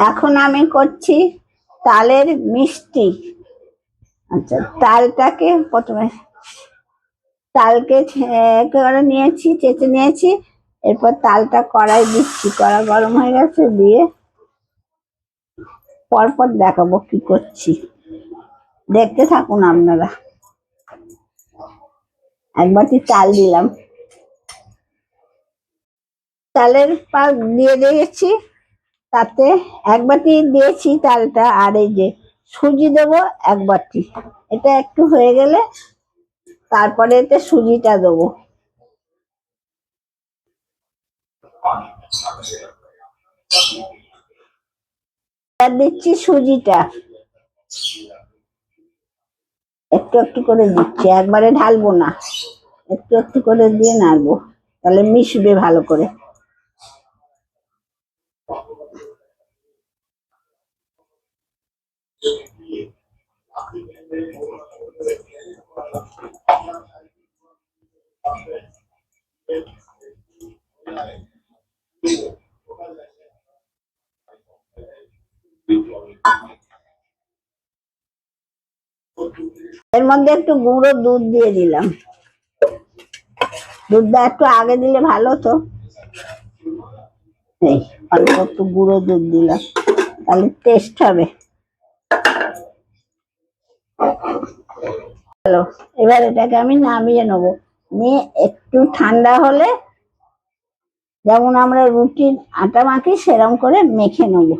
এখন আমি করছি তালের মিষ্টি। আচ্ছা তালটাকে প্রথমে তালকে একেবারে নিয়েছি, চেঁচে নিয়েছি, এরপর তালটা কড়াই দিচ্ছি, কড়া গরম হয়ে গেছে, দিয়ে পরপর দেখাবো কি করছি। দেখতে থাকুন আপনারা। এক বাটি চাল দিলাম। চালের পাক দিয়ে দিয়েছি। তাতে এক বাটি দিয়েছি তালটা আর এই যে সুজি দেবো এক বাটি এটা একটু হয়ে গেলে তারপরে এতে সুজিটা দেবো। দিচ্ছি সুজিটা। একটু একটু করে দিচ্ছি, একবারে ঢালবো না। একটু একটু করে দিয়ে নাড়বো, তাহলে মিশবে ভালো করে। এর মধ্যে একটু গুঁড়ো দুধ দিয়ে দিলাম। দুধটা একটু আগে দিলে ভালো তো অল্প একটু গুঁড়ো দুধ দিলাম। তাহলে টেস্ট হবে। ভালো, এবার এটাকে আমি নামিয়ে নেব। নিয়ে একটু ঠান্ডা হলে যেমন আমরা রুটির আটা মাখি সেরম করে মেখে নেব।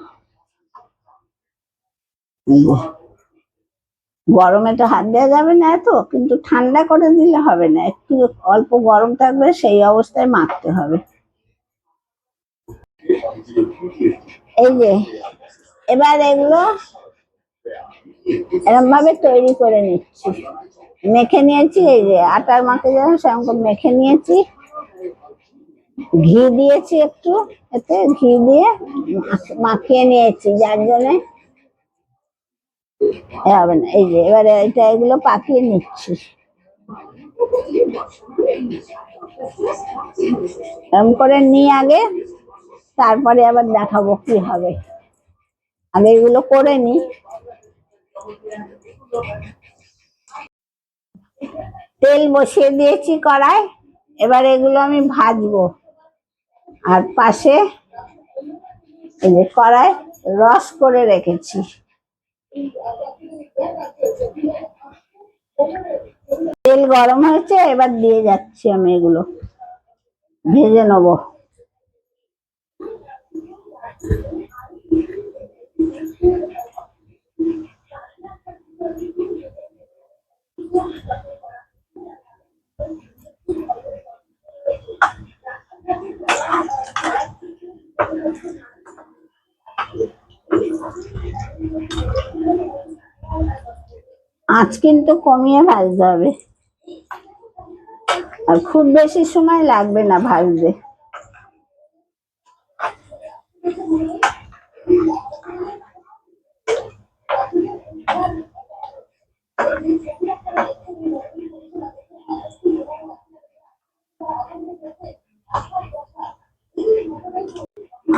গরমে তো হাত দেওয়া যাবে না এত কিন্তু ঠান্ডা করে দিলে হবে না। একটু অল্প গরম থাকবে সেই অবস্থায় মাখতে হবে। এই যে এবার এগুলো এরকম ভাবে তৈরি করে নিচ্ছি। মেখে নিয়েছি এই যে আটার মাখে যেন সেরকম করে মেখে নিয়েছি। ঘি দিয়েছি একটু, এতে ঘি দিয়ে মাখ- মাখিয়ে নিয়েছি, যার জন্যে হবে না, এই যে, এবারে এটা এগুলো পাকিয়ে নিচ্ছি। এরকম করে নিয়ে আগে, তারপরে আবার দেখাবো কি হবে। আগে এগুলো করে নি তেল বসিয়ে দিয়েছি কড়াই, এবার এগুলো আমি ভাজবো। আর পাশে এই যে কড়াই রস করে রেখেছি। তেল গরম হয়েছে, এবার দিয়ে যাচ্ছি আমি এগুলো। ভেজে নেব। আঁচ কিন্তু কমিয়ে ভাজতে হবে। আর খুব বেশি সময় লাগবে না ভাজতে।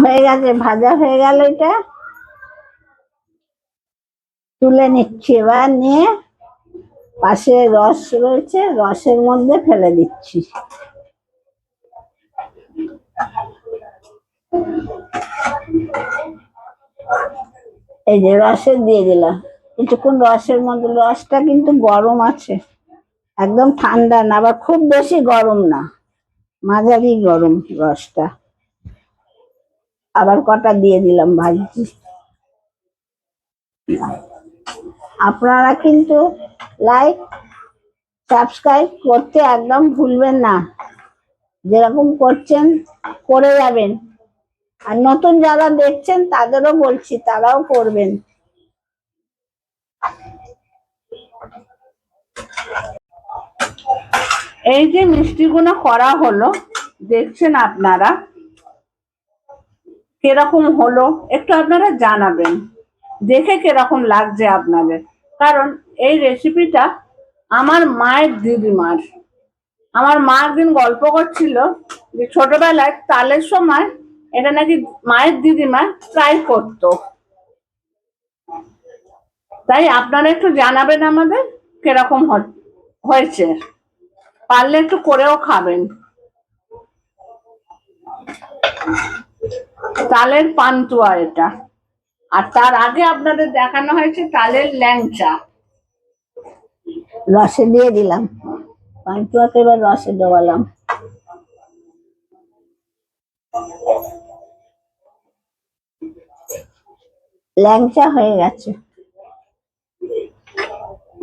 হয়ে গেছে, ভাজা হয়ে গেল এটা। তুলে নিচ্ছি এবার, নিয়ে পাশে রস রয়েছে, রসের মধ্যে ফেলে দিচ্ছি। এই যে রসে দিয়ে দিলাম। কিছুক্ষণ রসের মধ্যে, রসটা কিন্তু গরম আছে। একদম ঠান্ডা না, আবার খুব বেশি গরম না। মাঝারি গরম রসটা। আবার কটা দিয়ে দিলাম ভাজি। আপনারা কিন্তু লাইক সাবস্ক্রাইব করতে একদম ভুলবেন না। যেরকম করছেন, করে যাবেন। আর নতুন যারা দেখছেন, তাদেরও বলছি, তারাও করবেন। এই যে মিষ্টিগুলো করা হলো, দেখছেন আপনারা? কীরকম হলো, একটু আপনারা জানাবেন। দেখে কীরকম লাগছে আপনাদের। কারণ এই রেসিপিটা আমার মায়ের দিদিমার। আমার মা একদিন গল্প করছিল যে ছোটবেলায় তালের সময় এটা নাকি মায়ের দিদিমা প্রায় করতো। তাই আপনারা একটু জানাবেন আমাদের কীরকম হয়েছে। পারলে একটু করেও খাবেন। তালের পান্তুয়া এটা। আর তার আগে আপনাদের দেখানো হয়েছে তালের ল্যাংচা। রসে দিয়ে দিলাম। পান্তুয়াকে এবার রসে ডোবালাম। ল্যাংচা হয়ে গেছে।